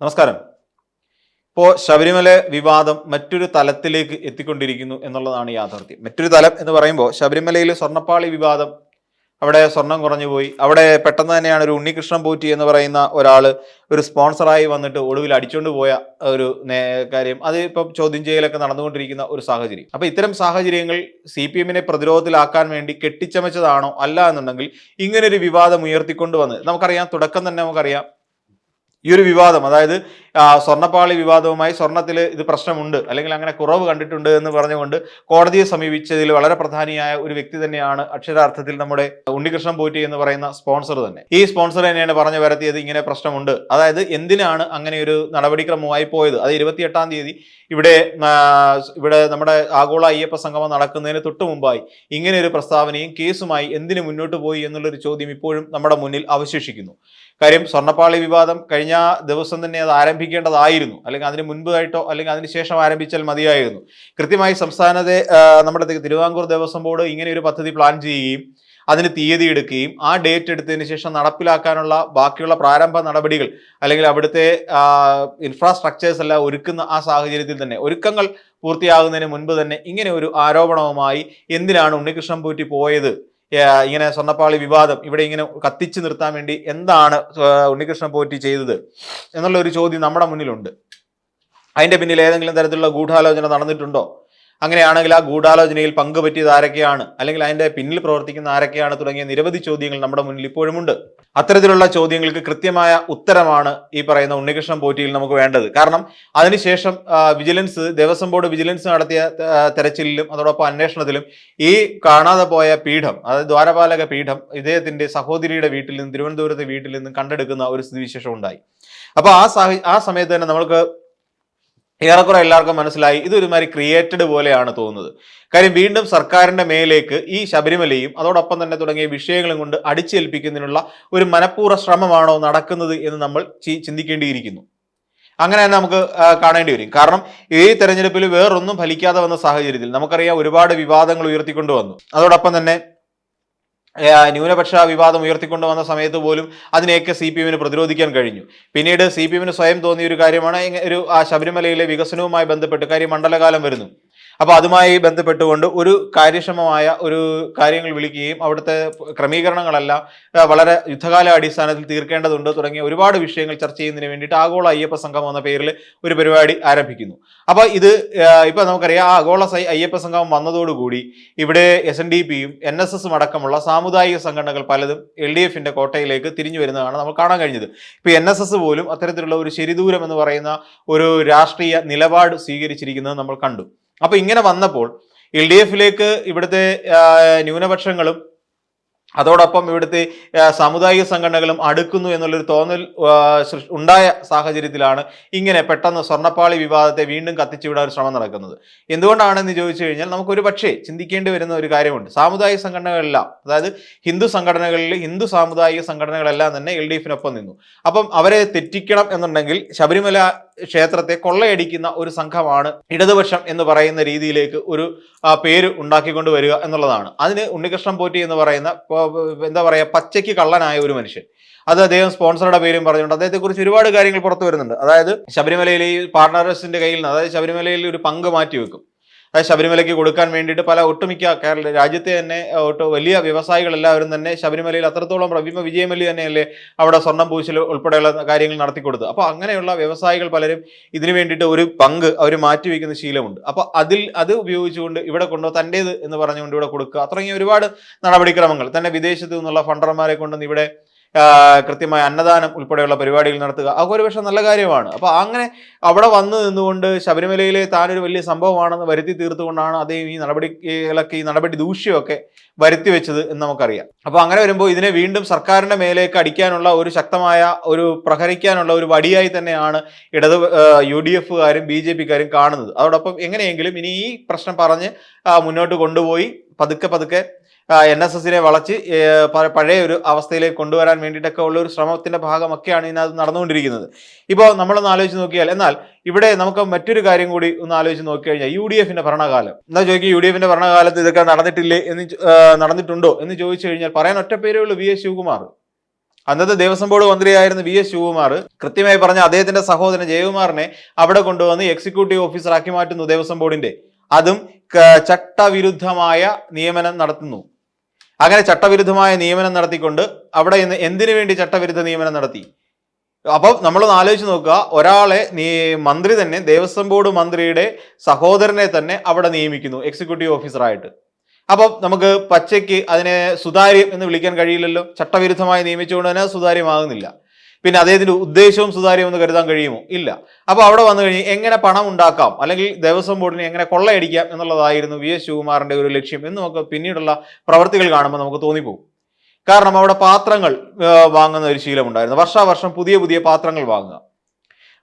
നമസ്കാരം. ഇപ്പോൾ ശബരിമല വിവാദം മറ്റൊരു തലത്തിലേക്ക് എത്തിക്കൊണ്ടിരിക്കുന്നു എന്നുള്ളതാണ് യാഥാർത്ഥ്യം. മറ്റൊരു തലം എന്ന് പറയുമ്പോൾ ശബരിമലയിൽ സ്വർണപ്പാളി വിവാദം അവിടെ സ്വർണം കുറഞ്ഞു പോയി. അവിടെ പെട്ടെന്ന് തന്നെയാണ് ഒരു ഉണ്ണികൃഷ്ണൻ പോറ്റി എന്ന് പറയുന്ന ഒരാൾ ഒരു സ്പോൺസറായി വന്നിട്ട് ഒടുവിൽ അടിച്ചുകൊണ്ട് പോയ ഒരു കാര്യം. അത് ഇപ്പം ചോദ്യം ചെയ്യലൊക്കെ നടന്നുകൊണ്ടിരിക്കുന്ന ഒരു സാഹചര്യം. അപ്പം ഇത്തരം സാഹചര്യങ്ങൾ സി പി എമ്മിനെ പ്രതിരോധത്തിലാക്കാൻ വേണ്ടി കെട്ടിച്ചമച്ചതാണോ അല്ല എന്നുണ്ടെങ്കിൽ ഇങ്ങനൊരു വിവാദം ഉയർത്തിക്കൊണ്ട് വന്ന് നമുക്കറിയാം തുടക്കം തന്നെ നമുക്കറിയാം ഈ ഒരു വിവാദം അതായത് സ്വർണപ്പാളി വിവാദവുമായി സ്വർണത്തിൽ ഇത് പ്രശ്നമുണ്ട് അല്ലെങ്കിൽ അങ്ങനെ കുറവ് കണ്ടിട്ടുണ്ട് എന്ന് പറഞ്ഞുകൊണ്ട് കോടതിയെ സമീപിച്ചതിൽ വളരെ പ്രധാനിയായ ഒരു വ്യക്തി തന്നെയാണ് അക്ഷരാർത്ഥത്തിൽ നമ്മുടെ ഉണ്ണികൃഷ്ണൻ പോറ്റി എന്ന് പറയുന്ന സ്പോൺസർ തന്നെ. ഈ സ്പോൺസർ തന്നെയാണ് പറഞ്ഞു വരത്തിയത് ഇങ്ങനെ പ്രശ്നമുണ്ട്. അതായത് എന്തിനാണ് അങ്ങനെ ഒരു നടപടിക്രമമായി പോയത്? അത് ഇരുപത്തിയെട്ടാം തീയതി ഇവിടെ ഇവിടെ നമ്മുടെ ആഗോള അയ്യപ്പ സംഗമം നടക്കുന്നതിന് തൊട്ടു മുമ്പായി ഇങ്ങനെ ഒരു പ്രസ്താവനയും കേസുമായി എന്തിനു മുന്നോട്ട് പോയി എന്നുള്ളൊരു ചോദ്യം ഇപ്പോഴും നമ്മുടെ മുന്നിൽ അവശേഷിക്കുന്നു. കാര്യം സ്വർണപ്പാളി വിവാദം കഴിഞ്ഞ ദിവസം തന്നെ അത് ആരംഭിക്കേണ്ടതായിരുന്നു. അല്ലെങ്കിൽ അതിന് മുൻപായിട്ടോ അല്ലെങ്കിൽ അതിന് ശേഷം ആരംഭിച്ചാൽ മതിയായിരുന്നു. കൃത്യമായി സംസ്ഥാനത്തെ നമ്മുടെ തിരുവിതാംകൂർ ദേവസ്വം ബോർഡ് ഇങ്ങനെ ഒരു പദ്ധതി പ്ലാൻ ചെയ്യുകയും അതിന് തീയതി എടുക്കുകയും ആ ഡേറ്റ് എടുത്തതിന് ശേഷം നടപ്പിലാക്കാനുള്ള ബാക്കിയുള്ള പ്രാരംഭ നടപടികൾ അല്ലെങ്കിൽ അവിടുത്തെ ഇൻഫ്രാസ്ട്രക്ചേഴ്സ് എല്ലാം ഒരുക്കുന്ന ആ സാഹചര്യത്തിൽ തന്നെ ഒരുക്കങ്ങൾ പൂർത്തിയാകുന്നതിന് മുൻപ് തന്നെ ഇങ്ങനെ ഒരു ആരോപണവുമായി എന്തിനാണ് ഉണ്ണികൃഷ്ണൻ പോറ്റി പോയത്? ഇങ്ങനെ സ്വർണപ്പാളി വിവാദം ഇവിടെ ഇങ്ങനെ കത്തിച്ചു നിർത്താൻ വേണ്ടി എന്താണ് ഉണ്ണികൃഷ്ണ പോറ്റി ചെയ്തത് എന്നുള്ള ഒരു ചോദ്യം നമ്മുടെ മുന്നിലുണ്ട്. അതിന്റെ പിന്നിൽ ഏതെങ്കിലും തരത്തിലുള്ള ഗൂഢാലോചന നടന്നിട്ടുണ്ടോ? അങ്ങനെയാണെങ്കിൽ ആ ഗൂഢാലോചനയിൽ പങ്കുപറ്റിയത് ആരൊക്കെയാണ്? അല്ലെങ്കിൽ അതിന്റെ പിന്നിൽ പ്രവർത്തിക്കുന്ന ആരൊക്കെയാണ് തുടങ്ങിയ നിരവധി ചോദ്യങ്ങൾ നമ്മുടെ മുന്നിൽ ഇപ്പോഴുമുണ്ട്. അത്തരത്തിലുള്ള ചോദ്യങ്ങൾക്ക് കൃത്യമായ ഉത്തരമാണ് ഈ പറയുന്ന ഉണ്ണികൃഷ്ണൻ പോറ്റിയിൽ നമുക്ക് വേണ്ടത്. കാരണം അതിനുശേഷം വിജിലൻസ് ദേവസ്വം ബോർഡ് വിജിലൻസ് നടത്തിയ തെരച്ചിലും അതോടൊപ്പം അന്വേഷണത്തിലും ഈ കാണാതെ പോയ പീഠം അതായത് ദ്വാരപാലക പീഠം ഇദ്ദേഹത്തിന്റെ സഹോദരിയുടെ വീട്ടിൽ നിന്നും തിരുവനന്തപുരത്തെ വീട്ടിൽ നിന്നും കണ്ടെടുക്കുന്ന ഒരു സ്ഥിതിവിശേഷം ഉണ്ടായി. അപ്പോൾ ആ സാഹ ആ സമയത്ത് തന്നെ നമുക്ക് ഏറെക്കുറെ എല്ലാവർക്കും മനസ്സിലായി. ഇതൊരുമാതിരി ക്രിയേറ്റഡ് പോലെയാണ് തോന്നുന്നത്. കാര്യം വീണ്ടും സർക്കാരിന്റെ മേലേക്ക് ഈ ശബരിമലയും അതോടൊപ്പം തന്നെ തുടങ്ങിയ വിഷയങ്ങളും കൊണ്ട് അടിച്ചേൽപ്പിക്കുന്നതിനുള്ള ഒരു മനഃപൂർവ ശ്രമമാണോ നടക്കുന്നത് എന്ന് നമ്മൾ ചിന്തിക്കേണ്ടിയിരിക്കുന്നു. അങ്ങനെ തന്നെ നമുക്ക് കാണേണ്ടി വരും. കാരണം ഈ തെരഞ്ഞെടുപ്പിൽ വേറൊന്നും ഫലിക്കാതെ വന്ന സാഹചര്യത്തിൽ നമുക്കറിയാം ഒരുപാട് വിവാദങ്ങൾ ഉയർത്തിക്കൊണ്ടു വന്നു അതോടൊപ്പം തന്നെ ന്യൂനപക്ഷ വിവാദം ഉയർത്തിക്കൊണ്ടു വന്ന സമയത്ത് പോലും അതിനെയൊക്കെ സി പി എമ്മിന് പ്രതിരോധിക്കാൻ കഴിഞ്ഞു. പിന്നീട് സി പി എമ്മിന് സ്വയം തോന്നിയ ഒരു കാര്യമാണ് ഒരു ആ ശബരിമലയിലെ വികസനവുമായി ബന്ധപ്പെട്ട് കാര്യം മണ്ഡലകാലം വരുന്നു. അപ്പൊ അതുമായി ബന്ധപ്പെട്ടുകൊണ്ട് ഒരു കാര്യക്ഷമമായ ഒരു കാര്യങ്ങൾ വിളിക്കുകയും അവിടുത്തെ ക്രമീകരണങ്ങളെല്ലാം വളരെ യുദ്ധകാല അടിസ്ഥാനത്തിൽ തീർക്കേണ്ടതുണ്ട് തുടങ്ങിയ ഒരുപാട് വിഷയങ്ങൾ ചർച്ച ചെയ്യുന്നതിന് വേണ്ടിയിട്ട് ആഗോള അയ്യപ്പ സംഗമം എന്ന പേരിൽ ഒരു പരിപാടി ആരംഭിക്കുന്നു. അപ്പൊ ഇത് ഇപ്പൊ നമുക്കറിയാം ആഗോള അയ്യപ്പ സംഗമം വന്നതോടുകൂടി ഇവിടെ എസ് എൻ ഡി പിയും എൻ എസ് എസും അടക്കമുള്ള സാമുദായിക സംഘടനകൾ പലതും എൽ ഡി എഫിന്റെ കോട്ടയിലേക്ക് തിരിഞ്ഞു വരുന്നതാണ് നമ്മൾ കാണാൻ കഴിഞ്ഞത്. ഇപ്പൊ എൻ എസ് എസ് പോലും അത്തരത്തിലുള്ള ഒരു ശരിദൂരം എന്ന് പറയുന്ന ഒരു രാഷ്ട്രീയ നിലപാട് സ്വീകരിച്ചിരിക്കുന്നത് നമ്മൾ കണ്ടു. അപ്പൊ ഇങ്ങനെ വന്നപ്പോൾ എൽ ഡി എഫിലേക്ക് ഇവിടുത്തെ ന്യൂനപക്ഷങ്ങളും അതോടൊപ്പം ഇവിടുത്തെ സാമുദായിക സംഘടനകളും അടുക്കുന്നു എന്നുള്ളൊരു തോന്നൽ ഉണ്ടായ സാഹചര്യത്തിലാണ് ഇങ്ങനെ പെട്ടെന്ന് സ്വർണപ്പാളി വിവാദത്തെ വീണ്ടും കത്തിച്ചുവിടാൻ ഒരു ശ്രമം നടക്കുന്നത്. എന്തുകൊണ്ടാണെന്ന് ചോദിച്ചു കഴിഞ്ഞാൽ നമുക്ക് ഒരു പക്ഷേ ചിന്തിക്കേണ്ടി വരുന്ന ഒരു കാര്യമുണ്ട്. സാമുദായിക സംഘടനകളെല്ലാം അതായത് ഹിന്ദു സംഘടനകളിൽ ഹിന്ദു സാമുദായിക സംഘടനകളെല്ലാം തന്നെ എൽ ഡി എഫിനൊപ്പം നിന്നു. അപ്പം അവരെ തെറ്റിക്കണം എന്നുണ്ടെങ്കിൽ ശബരിമല ക്ഷേത്രത്തെ കൊള്ളയടിക്കുന്ന ഒരു സംഘമാണ് ഇടതുപക്ഷം എന്ന് പറയുന്ന രീതിയിലേക്ക് ഒരു പേര് ഉണ്ടാക്കിക്കൊണ്ട് വരിക എന്നുള്ളതാണ്. അതിന് ഉണ്ണികൃഷ്ണൻ പോറ്റി എന്ന് പറയുന്ന എന്താ പറയുക പച്ചയ്ക്ക് കള്ളനായ ഒരു മനുഷ്യൻ. അത് അദ്ദേഹം സ്പോൺസറുടെ പേരും പറഞ്ഞുകൊണ്ട് അദ്ദേഹത്തെക്കുറിച്ച് ഒരുപാട് കാര്യങ്ങൾ പുറത്തു വരുന്നുണ്ട്. അതായത് ശബരിമലയിലെ ഈ പാർട്ണേഴ്സിന്റെ കയ്യിൽ നിന്ന് അതായത് ശബരിമലയിൽ ഒരു പങ്ക് മാറ്റി വെക്കും ശബരിമലയ്ക്ക് കൊടുക്കാൻ വേണ്ടിയിട്ട് പല ഒട്ടുമിക്ക കേരള രാജ്യത്തെ തന്നെ വലിയ വ്യവസായികൾ എല്ലാവരും തന്നെ ശബരിമലയിൽ അത്രത്തോളം ഭീമ വിജയമല്ലി തന്നെയല്ലേ അവിടെ സ്വർണം പൂശൽ ഉൾപ്പെടെയുള്ള കാര്യങ്ങൾ നടത്തി കൊടുത്തത്. അപ്പോൾ അങ്ങനെയുള്ള വ്യവസായികൾ പലരും ഇതിനു വേണ്ടിയിട്ട് ഒരു പങ്ക് അവർ മാറ്റിവെക്കുന്ന ശീലമുണ്ട്. അപ്പോൾ അതിൽ അത് ഉപയോഗിച്ചുകൊണ്ട് ഇവിടെ കൊണ്ടോ തന്റേത് എന്ന് പറഞ്ഞുകൊണ്ട് ഇവിടെ കൊടുക്കുക. തുടങ്ങിയ ഒരുപാട് നടപടിക്രമങ്ങൾ. തന്നെ വിദേശത്ത് നിന്നുള്ള ഫണ്ടർമാരെ കൊണ്ടുവന്ന് ഇവിടെ കൃത്യമായ അന്നദാനം ഉൾപ്പെടെയുള്ള പരിപാടികൾ നടത്തുക അതൊക്കെ ഒരു പക്ഷേ നല്ല കാര്യമാണ്. അപ്പോൾ അങ്ങനെ അവിടെ വന്നു നിന്നുകൊണ്ട് ശബരിമലയിലെ താനൊരു വലിയ സംഭവമാണെന്ന് വരുത്തി തീർത്തുകൊണ്ടാണ് അദ്ദേഹം ഈ നടപടികളൊക്കെ ഈ നടപടി ദൂഷ്യമൊക്കെ വരുത്തി വെച്ചത് എന്ന് നമുക്കറിയാം. അപ്പോൾ അങ്ങനെ വരുമ്പോൾ ഇതിനെ വീണ്ടും സർക്കാരിന്റെ മേലേക്ക് അടിക്കാനുള്ള ഒരു ശക്തമായ ഒരു പ്രഹരിക്കാനുള്ള ഒരു വടിയായി തന്നെയാണ് ഇടത് യു ഡി എഫുകാരും ബി ജെ പിക്കാരും കാണുന്നത്. അതോടൊപ്പം എങ്ങനെയെങ്കിലും ഇനി ഈ പ്രശ്നം പറഞ്ഞ് മുന്നോട്ട് കൊണ്ടുപോയി പതുക്കെ പതുക്കെ എൻ എസ് എസിനെ വളച്ച് പഴയ ഒരു അവസ്ഥയിലേക്ക് കൊണ്ടുവരാൻ വേണ്ടിയിട്ടൊക്കെ ഉള്ള ഒരു ശ്രമത്തിന്റെ ഭാഗമൊക്കെയാണ് ഇതിനകത്ത് നടന്നുകൊണ്ടിരിക്കുന്നത്. ഇപ്പോൾ നമ്മളൊന്ന് ആലോചിച്ച് നോക്കിയാൽ എന്നാൽ ഇവിടെ നമുക്ക് മറ്റൊരു കാര്യം കൂടി ഒന്ന് ആലോചിച്ച് നോക്കിക്കഴിഞ്ഞാൽ യു ഡി എഫിന്റെ ഭരണകാലം. എന്താ ചോദിക്കുക യു ഡി എഫിന്റെ ഭരണകാലത്ത് ഇതൊക്കെ നടന്നിട്ടില്ലേ എന്ന് നടന്നിട്ടുണ്ടോ എന്ന് ചോദിച്ചു കഴിഞ്ഞാൽ പറയാൻ ഒറ്റ പേരേ ഉള്ളൂ വി എസ് ശിവകുമാർ. അന്നത്തെ ദേവസ്വം ബോർഡ് മന്ത്രിയായിരുന്ന വി എസ് ശിവകുമാർ കൃത്യമായി പറഞ്ഞ അദ്ദേഹത്തിന്റെ സഹോദരൻ ജയകുമാറിനെ അവിടെ കൊണ്ടുവന്ന് എക്സിക്യൂട്ടീവ് ഓഫീസറാക്കി മാറ്റുന്നു ദേവസ്വം ബോർഡിന്റെ. അതും ചട്ടവിരുദ്ധമായ നിയമനം നടത്തുന്നു. അങ്ങനെ ചട്ടവിരുദ്ധമായ നിയമനം നടത്തിക്കൊണ്ട് അവിടെ ഇന്ന് എന്തിനു വേണ്ടി ചട്ടവിരുദ്ധ നിയമനം നടത്തി? അപ്പോൾ നമ്മളൊന്ന് ആലോചിച്ച് നോക്കുക ഒരാളെ നീ മന്ത്രി തന്നെ ദേവസ്വം ബോർഡ് മന്ത്രിയുടെ സഹോദരനെ തന്നെ അവിടെ നിയമിക്കുന്നു എക്സിക്യൂട്ടീവ് ഓഫീസറായിട്ട്. അപ്പം നമുക്ക് പച്ചയ്ക്ക് അതിനെ സുതാര്യം എന്ന് വിളിക്കാൻ കഴിയില്ലല്ലോ. ചട്ടവിരുദ്ധമായി നിയമിച്ചുകൊണ്ട് തന്നെ സുതാര്യമാകുന്നില്ല. പിന്നെ അദ്ദേഹത്തിന്റെ ഉദ്ദേശവും സുതാര്യം എന്ന് കരുതാൻ കഴിയുമോ? ഇല്ല. അപ്പോൾ അവിടെ വന്നു കഴിഞ്ഞ് എങ്ങനെ പണം ഉണ്ടാക്കാം? അല്ലെങ്കിൽ ദേവസ്വം ബോർഡിനെ എങ്ങനെ കൊള്ളയടിക്കാം എന്നുള്ളതായിരുന്നു വി എസ് ശിവകുമാറിന്റെ ഒരു ലക്ഷ്യം. എന്ന് നമുക്ക് പിന്നീടുള്ള പ്രവർത്തികൾ കാണുമ്പോൾ നമുക്ക് തോന്നിപ്പോകും. കാരണം അവിടെ പാത്രങ്ങൾ വാങ്ങുന്ന ഒരു ശീലമുണ്ടായിരുന്നു. വർഷാവർഷം പുതിയ പുതിയ പാത്രങ്ങൾ വാങ്ങുക.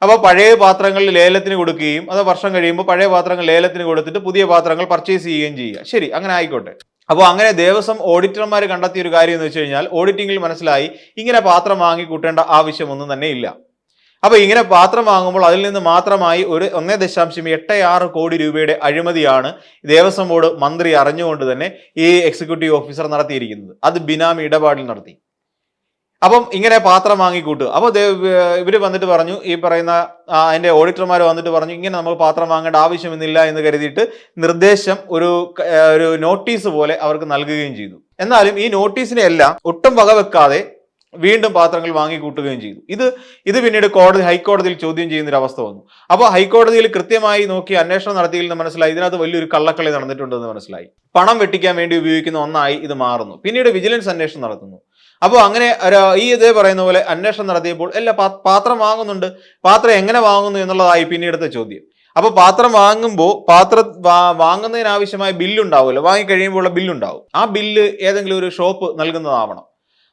അപ്പോൾ പഴയ പാത്രങ്ങൾ ലേലത്തിന് കൊടുക്കുകയും അത് വർഷം കഴിയുമ്പോൾ പഴയ പാത്രങ്ങൾ ലേലത്തിന് കൊടുത്തിട്ട് പുതിയ പാത്രങ്ങൾ പർച്ചേസ് ചെയ്യുകയും ചെയ്യുക. ശരി അങ്ങനെ ആയിക്കോട്ടെ. അപ്പോൾ അങ്ങനെ ദേവസ്വം ഓഡിറ്റർമാർ കണ്ടെത്തിയ ഒരു കാര്യം എന്ന് വെച്ച് കഴിഞ്ഞാൽ ഓഡിറ്റിംഗിൽ മനസ്സിലായി ഇങ്ങനെ പാത്രം വാങ്ങി കൂട്ടേണ്ട ആവശ്യമൊന്നും തന്നെ ഇല്ല. അപ്പോൾ ഇങ്ങനെ പാത്രം വാങ്ങുമ്പോൾ അതിൽ നിന്ന് മാത്രമായി ഒരു ഒന്നേ ദശാംശം എട്ട് ആറ് കോടി രൂപയുടെ അഴിമതിയാണ് ദേവസ്വം ബോർഡ് മന്ത്രി അറിഞ്ഞുകൊണ്ട് തന്നെ ഈ എക്സിക്യൂട്ടീവ് ഓഫീസർ നടത്തിയിരിക്കുന്നത്. അത് ബിനാമി ഇടപാടിൽ നടത്തി. അപ്പം ഇങ്ങനെ പാത്രം വാങ്ങിക്കൂട്ടു അപ്പോൾ ഇവർ വന്നിട്ട് പറഞ്ഞു ഈ പറയുന്ന അതിന്റെ ഓഡിറ്റർമാർ വന്നിട്ട് പറഞ്ഞു ഇങ്ങനെ നമ്മൾ പാത്രം വാങ്ങേണ്ട ആവശ്യമൊന്നുമില്ല എന്ന് കരുതിയിട്ട് നിർദ്ദേശം ഒരു ഒരു നോട്ടീസ് പോലെ അവർക്ക് നൽകുകയും ചെയ്തു. എന്നാലും ഈ നോട്ടീസിനെ എല്ലാം ഒട്ടും വകവെക്കാതെ വീണ്ടും പാത്രങ്ങൾ വാങ്ങിക്കൂട്ടുകയും ചെയ്തു. ഇത് ഇത് പിന്നീട് കോടതി ഹൈക്കോടതിയിൽ ചോദ്യം ചെയ്യുന്ന ഒരു അവസ്ഥ വന്നു. അപ്പോൾ ഹൈക്കോടതിയിൽ കൃത്യമായി നോക്കി അന്വേഷണം നടത്തിയിൽ നിന്ന് മനസ്സിലായി. ഇതിനകത്ത് വലിയൊരു കള്ളക്കളി നടന്നിട്ടുണ്ടെന്ന് മനസ്സിലായി. പണം വെട്ടിക്കാൻ വേണ്ടി ഉപയോഗിക്കുന്ന ഒന്നായി ഇത് മാറുന്നു. പിന്നീട് വിജിലൻസ് അന്വേഷണം നടത്തുന്നു. അപ്പോൾ അങ്ങനെ ഈ ഇതേ പറയുന്ന പോലെ അന്വേഷണം നടത്തിയപ്പോൾ എല്ലാ പാത്രം വാങ്ങുന്നുണ്ട്. പാത്രം എങ്ങനെ വാങ്ങുന്നു എന്നുള്ളതായി പിന്നീടത്തെ ചോദ്യം. അപ്പോൾ പാത്രം വാങ്ങുമ്പോൾ പാത്രം വാങ്ങുന്നതിനാവശ്യമായ ബില്ലുണ്ടാവുമല്ലോ വാങ്ങിക്കഴിയുമ്പോഴുള്ള ബില്ലുണ്ടാവും ആ ബില്ല് ഏതെങ്കിലും ഒരു ഷോപ്പ് നൽകുന്നതാവണം.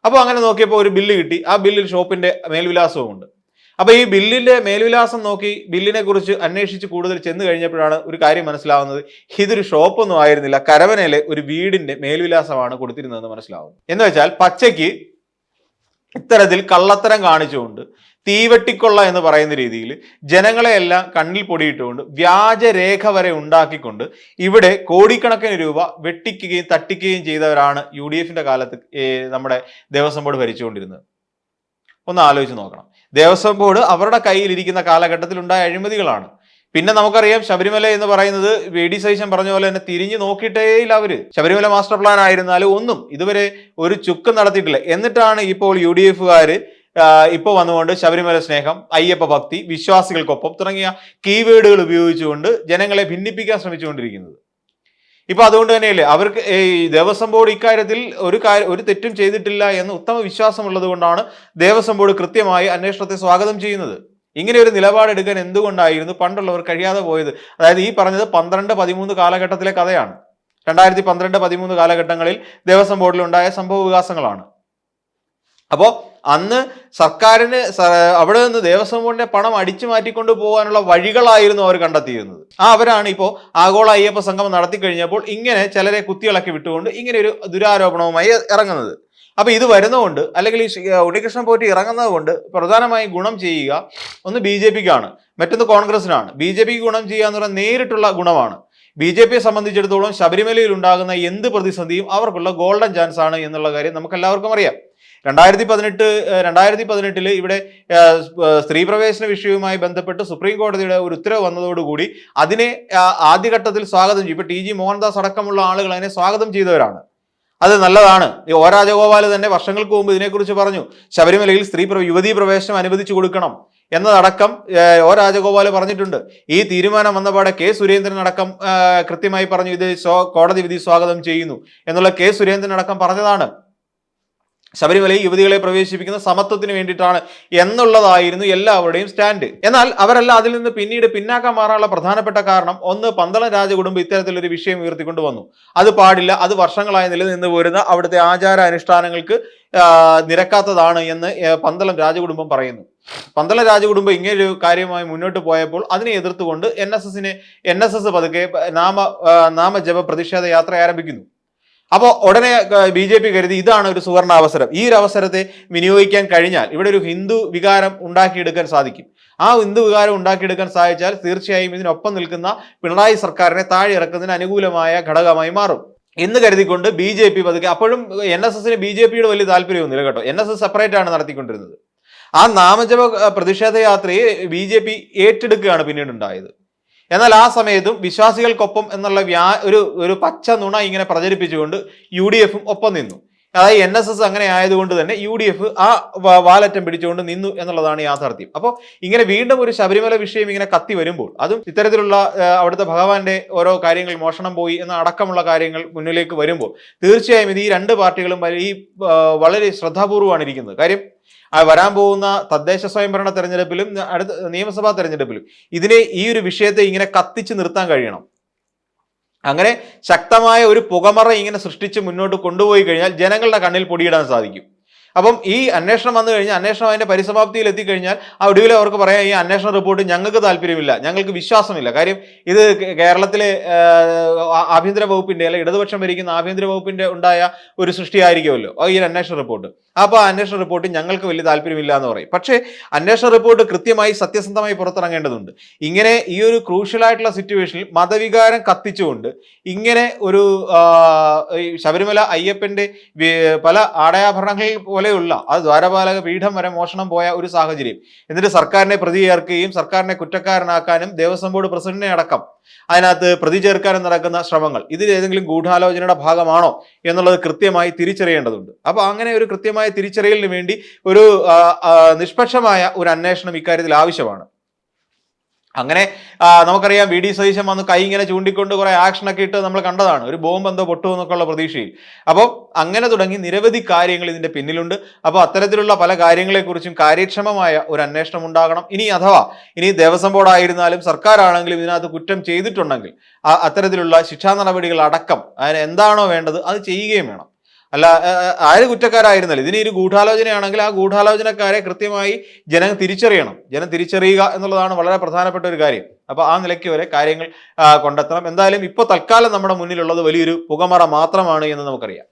അപ്പോൾ അങ്ങനെ നോക്കിയപ്പോൾ ഒരു ബില്ല് കിട്ടി. ആ ബില്ലിൽ ഷോപ്പിന്റെ മേൽവിലാസവും ഉണ്ട് അപ്പോൾ ഈ ബില്ലിന്റെ മേൽവിലാസം നോക്കി ബില്ലിനെ കുറിച്ച് അന്വേഷിച്ച് കൂടുതൽ ചെന്ന് കഴിഞ്ഞപ്പോഴാണ് ഒരു കാര്യം മനസ്സിലാവുന്നത്. ഇതൊരു ഷോപ്പൊന്നും ആയിരുന്നില്ല. കരവനയിലെ ഒരു വീടിന്റെ മേൽവിലാസമാണ് കൊടുത്തിരുന്നതെന്ന് മനസ്സിലാവുന്നു. എന്ന് വെച്ചാൽ പച്ചയ്ക്ക് ഇത്തരത്തിൽ കള്ളത്തരം കാണിച്ചുകൊണ്ട് തീവെട്ടിക്കൊള്ള എന്ന് പറയുന്ന രീതിയിൽ ജനങ്ങളെയെല്ലാം കണ്ണിൽ പൊടിയിട്ടുകൊണ്ട് വ്യാജരേഖ വരെ ഉണ്ടാക്കിക്കൊണ്ട് ഇവിടെ കോടിക്കണക്കിന് രൂപ വെട്ടിക്കുകയും തട്ടിക്കുകയും ചെയ്തവരാണ് യു കാലത്ത് നമ്മുടെ ദേവസ്വം ബോർഡ് ഭരിച്ചുകൊണ്ടിരുന്നത്. ഒന്ന് ആലോചിച്ച് നോക്കണം. ദേവസ്വം ബോർഡ് അവരുടെ കയ്യിലിരിക്കുന്ന കാലഘട്ടത്തിൽ ഉണ്ടായ അഴിമതികളാണ്. പിന്നെ നമുക്കറിയാം ശബരിമല എന്ന് പറയുന്നത് വി ഡി സതീശൻ പറഞ്ഞ പോലെ തന്നെ തിരിഞ്ഞു നോക്കിയിട്ടേയില്ല അവർ. ശബരിമല മാസ്റ്റർ പ്ലാൻ ആയിരുന്നാലും ഒന്നും ഇതുവരെ ഒരു ചുക്ക് നടത്തിയിട്ടില്ല. എന്നിട്ടാണ് ഇപ്പോൾ യു ഡി എഫുകാർ ഇപ്പോൾ വന്നുകൊണ്ട് ശബരിമല സ്നേഹം അയ്യപ്പ ഭക്തി വിശ്വാസികൾക്കൊപ്പം തുടങ്ങിയ കീവേഡുകൾ ഉപയോഗിച്ചുകൊണ്ട് ജനങ്ങളെ ഭിന്നിപ്പിക്കാൻ ശ്രമിച്ചുകൊണ്ടിരിക്കുന്നത്. ഇപ്പൊ അതുകൊണ്ട് തന്നെയല്ലേ അവർക്ക് ഈ ദേവസ്വം ബോർഡ് ഇക്കാര്യത്തിൽ ഒരു കാര്യം ഒരു തെറ്റും ചെയ്തിട്ടില്ല എന്ന് ഉത്തമ വിശ്വാസമുള്ളത് കൊണ്ടാണ് ദേവസ്വം ബോർഡ് കൃത്യമായി അന്വേഷണത്തെ സ്വാഗതം ചെയ്യുന്നത്. ഇങ്ങനെ ഒരു നിലപാടെടുക്കാൻ എന്തുകൊണ്ടായിരുന്നു പണ്ടുള്ളവർ കഴിയാതെ പോയത്? അതായത് ഈ പറഞ്ഞത് പന്ത്രണ്ട് പതിമൂന്ന് കാലഘട്ടത്തിലെ കഥയാണ്. രണ്ടായിരത്തി പന്ത്രണ്ട് പതിമൂന്ന് കാലഘട്ടങ്ങളിൽ ദേവസ്വം ബോർഡിലുണ്ടായ സംഭവ വികാസങ്ങളാണ് അപ്പോൾ അന്ന് സർക്കാരിന് അവിടെ നിന്ന് ദേവസ്വം ബോർഡിന്റെ പണം അടിച്ചു മാറ്റിക്കൊണ്ട് പോകാനുള്ള വഴികളായിരുന്നു അവർ കണ്ടെത്തിയിരുന്നത്. ആ അവരാണ് ഇപ്പോൾ ആഗോള അയ്യപ്പ സംഗമം നടത്തി കഴിഞ്ഞപ്പോൾ ഇങ്ങനെ ചിലരെ കുത്തിയിളക്കി വിട്ടുകൊണ്ട് ഇങ്ങനെ ഒരു ദുരാരോപണവുമായി ഇറങ്ങുന്നത്. അപ്പൊ ഇത് വരുന്നതുകൊണ്ട് അല്ലെങ്കിൽ ഈ ഉണ്ണികൃഷ്ണൻ പോറ്റി ഇറങ്ങുന്നത് കൊണ്ട് പ്രധാനമായും ഗുണം ചെയ്യുക ഒന്ന് ബി ജെ പിക്കാണ്. മറ്റൊന്ന് കോൺഗ്രസിനാണ് ബി ജെ പിക്ക് ഗുണം ചെയ്യുക എന്ന് പറഞ്ഞാൽ നേരിട്ടുള്ള ഗുണമാണ്. ബി ജെ പിയെ സംബന്ധിച്ചിടത്തോളം ശബരിമലയിൽ ഉണ്ടാകുന്ന എന്ത് പ്രതിസന്ധിയും അവർക്കുള്ള ഗോൾഡൻ ചാൻസ് ആണ് എന്നുള്ള കാര്യം നമുക്കെല്ലാവർക്കും അറിയാം. രണ്ടായിരത്തി പതിനെട്ട് രണ്ടായിരത്തി പതിനെട്ടിൽ ഇവിടെ സ്ത്രീ പ്രവേശന വിഷയവുമായി ബന്ധപ്പെട്ട് സുപ്രീം കോടതിയുടെ ഒരു ഉത്തരവ് വന്നതോടുകൂടി അതിനെ ആദ്യഘട്ടത്തിൽ സ്വാഗതം ചെയ്യും. ഇപ്പൊ ടി ജി മോഹൻദാസ് അടക്കമുള്ള ആളുകൾ അതിനെ സ്വാഗതം ചെയ്തവരാണ്. അത് നല്ലതാണ്. ഒ രാജഗോപാൽ തന്നെ വർഷങ്ങൾക്ക് മുമ്പ് ഇതിനെക്കുറിച്ച് പറഞ്ഞു ശബരിമലയിൽ സ്ത്രീ യുവതീ പ്രവേശനം അനുവദിച്ചു കൊടുക്കണം എന്നതടക്കം ഓ ഒ രാജഗോപാൽ പറഞ്ഞിട്ടുണ്ട്. ഈ തീരുമാനം വന്നപാടെ കെ സുരേന്ദ്രൻ അടക്കം കൃത്യമായി പറഞ്ഞു ഇത് കോടതി വിധി സ്വാഗതം ചെയ്യുന്നു എന്നുള്ള കെ സുരേന്ദ്രൻ അടക്കം പറഞ്ഞതാണ്. ശബരിമലയിൽ യുവതികളെ പ്രവേശിപ്പിക്കുന്ന സമത്വത്തിന് വേണ്ടിയിട്ടാണ് എന്നുള്ളതായിരുന്നു എല്ലാവരുടെയും സ്റ്റാൻഡ്. എന്നാൽ അവരെല്ലാം അതിൽ നിന്ന് പിന്നീട് പിന്നാക്കം മാറാനുള്ള പ്രധാനപ്പെട്ട കാരണം ഒന്ന് പന്തളം രാജകുടുംബം ഇത്തരത്തിലൊരു വിഷയം ഉയർത്തിക്കൊണ്ട് വന്നു. അത് പാടില്ല അത് വർഷങ്ങളായി നിലനിന്ന് പോരുന്ന അവിടുത്തെ ആചാര അനുഷ്ഠാനങ്ങൾക്ക് നിരക്കാത്തതാണ് എന്ന് പന്തളം രാജകുടുംബം പറയുന്നു. പന്തളം രാജകുടുംബം ഇങ്ങനൊരു കാര്യമായി മുന്നോട്ട് പോയപ്പോൾ അതിനെ എതിർത്തുകൊണ്ട് എൻ എസ് എസിനെ എൻ എസ് എസ് പതുക്കെ നാമ നാമജപ പ്രതിഷേധ യാത്ര ആരംഭിക്കുന്നു. അപ്പോൾ ഉടനെ ബി ജെ പി കരുതി ഇതാണ് ഒരു സുവർണ അവസരം ഈ ഒരു അവസരത്തെ വിനിയോഗിക്കാൻ കഴിഞ്ഞാൽ ഇവിടെ ഒരു ഹിന്ദു വികാരം ഉണ്ടാക്കിയെടുക്കാൻ സാധിക്കും. ആ ഹിന്ദു വികാരം ഉണ്ടാക്കിയെടുക്കാൻ സാധിച്ചാൽ തീർച്ചയായും ഇതിനൊപ്പം നിൽക്കുന്ന പിണറായി സർക്കാരിനെ താഴെ ഇറക്കുന്നതിന് അനുകൂലമായ ഘടകമായി മാറും. എന്ന് കരുതിക്കൊണ്ട് ബി ജെ പി പതുക്കെ അപ്പോഴും എൻ എസ് എസിന് ബി ജെ പിയുടെ വലിയ താല്പര്യമൊന്നുമില്ല കേട്ടോ. എൻ എസ് എസ് സെപ്പറേറ്റ് ആണ് നടത്തിക്കൊണ്ടിരുന്നത്. ആ നാമജപ പ്രതിഷേധ യാത്രയെ ബി ജെ പി ഏറ്റെടുക്കുകയാണ് പിന്നീട് ഉണ്ടായത്. എന്നാൽ ആ സമയത്തും വിശ്വാസികൾക്കൊപ്പം എന്നുള്ള വ്യാ ഒരു ഒരു പച്ച നുണ ഇങ്ങനെ പ്രചരിപ്പിച്ചുകൊണ്ട് യു ഡി എഫും ഒപ്പം നിന്നു. അതായത് എൻ എസ് എസ് അങ്ങനെ ആയതുകൊണ്ട് തന്നെ യു ഡി എഫ് ആ വാലറ്റം പിടിച്ചുകൊണ്ട് നിന്നു എന്നുള്ളതാണ് യാഥാർത്ഥ്യം. അപ്പോൾ ഇങ്ങനെ വീണ്ടും ഒരു ശബരിമല വിഷയം ഇങ്ങനെ കത്തി വരുമ്പോൾ അതും ഇത്തരത്തിലുള്ള അവിടുത്തെ ഭഗവാന്റെ ഓരോ കാര്യങ്ങൾ മോഷണം പോയി എന്ന അടക്കമുള്ള കാര്യങ്ങൾ മുന്നിലേക്ക് വരുമ്പോൾ തീർച്ചയായും ഇത് ഈ രണ്ട് പാർട്ടികളും ഈ വളരെ ശ്രദ്ധാപൂർവമാണ് ഇരിക്കുന്നത്. കാര്യം വരാൻ പോകുന്ന തദ്ദേശ സ്വയംഭരണ തെരഞ്ഞെടുപ്പിലും അടുത്ത നിയമസഭാ തെരഞ്ഞെടുപ്പിലും ഇതിനെ ഈ ഒരു വിഷയത്തെ ഇങ്ങനെ കത്തിച്ച് നിർത്താൻ കഴിയണം. അങ്ങനെ ശക്തമായ ഒരു പുകമറ ഇങ്ങനെ സൃഷ്ടിച്ച് മുന്നോട്ട് കൊണ്ടുപോയി കഴിഞ്ഞാൽ ജനങ്ങളുടെ കണ്ണിൽ പൊടിയിടാൻ സാധിക്കും. അപ്പം ഈ അന്വേഷണം വന്നു കഴിഞ്ഞാൽ അന്വേഷണം അതിന്റെ പരിസമാപ്തിയിൽ എത്തിക്കഴിഞ്ഞാൽ ആ ഒടുവിൽ അവർക്ക് പറയാം ഈ അന്വേഷണ റിപ്പോർട്ട് ഞങ്ങൾക്ക് താല്പര്യമില്ല ഞങ്ങൾക്ക് വിശ്വാസമില്ല. കാര്യം ഇത് കേരളത്തിലെ ആഭ്യന്തര വകുപ്പിന്റെ അല്ലെ ഇടതുപക്ഷം ഭരിക്കുന്ന ആഭ്യന്തര വകുപ്പിന്റെ ഉണ്ടായ ഒരു സൃഷ്ടിയായിരിക്കുമല്ലോ ഈ അന്വേഷണ റിപ്പോർട്ട്. അപ്പോൾ ആ അന്വേഷണ റിപ്പോർട്ട് ഞങ്ങൾക്ക് വലിയ താല്പര്യമില്ല എന്ന് പറയും. പക്ഷേ അന്വേഷണ റിപ്പോർട്ട് കൃത്യമായി സത്യസന്ധമായി പുറത്തിറങ്ങേണ്ടതുണ്ട്. ഇങ്ങനെ ഈ ഒരു ക്രൂഷ്യലായിട്ടുള്ള സിറ്റുവേഷനിൽ മതവികാരം കത്തിച്ചുകൊണ്ട് ഇങ്ങനെ ഒരു ശബരിമല അയ്യപ്പന്റെ പല ആടയാഭരണങ്ങളിൽ പോലെയുള്ള അത് ദ്വാരപാലക പീഠം വരെ മോഷണം പോയ ഒരു സാഹചര്യം. എന്നിട്ട് സർക്കാരിനെ പ്രതി ചേർക്കുകയും സർക്കാരിനെ കുറ്റക്കാരനാക്കാനും ദേവസ്വം ബോർഡ് പ്രസിഡന്റിനെ അടക്കം അതിനകത്ത് പ്രതി ചേർക്കാനും നടക്കുന്ന ശ്രമങ്ങൾ. ഇതിൽ ഏതെങ്കിലും ഗൂഢാലോചനയുടെ ഭാഗമാണോ എന്നുള്ളത് കൃത്യമായി തിരിച്ചറിയേണ്ടതുണ്ട്. അപ്പോൾ അങ്ങനെ ഒരു കൃത്യമായ തിരിച്ചറിയലിന് വേണ്ടി ഒരു നിഷ്പക്ഷമായ ഒരു അന്വേഷണം ഇക്കാര്യത്തിൽ ആവശ്യമാണ്. അങ്ങനെ നമുക്കറിയാം വി ഡി സതീശൻ വന്ന് കൈ ഇങ്ങനെ ചൂണ്ടിക്കൊണ്ട് കുറെ ആക്ഷനൊക്കെ ഇട്ട് നമ്മൾ കണ്ടതാണ്. ഒരു ബോംബ് എന്തോ പൊട്ടു എന്നൊക്കെയുള്ള പ്രതീക്ഷയിൽ. അപ്പോൾ അങ്ങനെ തുടങ്ങി നിരവധി കാര്യങ്ങൾ ഇതിന്റെ പിന്നിലുണ്ട്. അപ്പോൾ അത്തരത്തിലുള്ള പല കാര്യങ്ങളെക്കുറിച്ചും കാര്യക്ഷമമായ ഒരു അന്വേഷണം ഉണ്ടാകണം. ഇനി അഥവാ ഇനി ദേവസ്വം ബോർഡ് ആയിരുന്നാലും സർക്കാരാണെങ്കിലും ഇതിനകത്ത് കുറ്റം ചെയ്തിട്ടുണ്ടെങ്കിൽ അത്തരത്തിലുള്ള ശിക്ഷാ നടപടികൾ അടക്കം അതിന് എന്താണോ വേണ്ടത് അത് ചെയ്യുകയും വേണം. അല്ല ആര് കുറ്റക്കാരായിരുന്നാലും ഇതിന് ഒരു ഗൂഢാലോചനയാണെങ്കിൽ ആ ഗൂഢാലോചനക്കാരെ കൃത്യമായി ജനം തിരിച്ചറിയണം. ജനം തിരിച്ചറിയുക എന്നുള്ളതാണ് വളരെ പ്രധാനപ്പെട്ട ഒരു കാര്യം. അപ്പൊ ആ നിലയ്ക്ക് വരെ കാര്യങ്ങൾ കൊണ്ടെത്തണം. എന്തായാലും ഇപ്പോൾ തൽക്കാലം നമ്മുടെ മുന്നിലുള്ളത് വലിയൊരു പുകമറ മാത്രമാണ് എന്ന് നമുക്കറിയാം.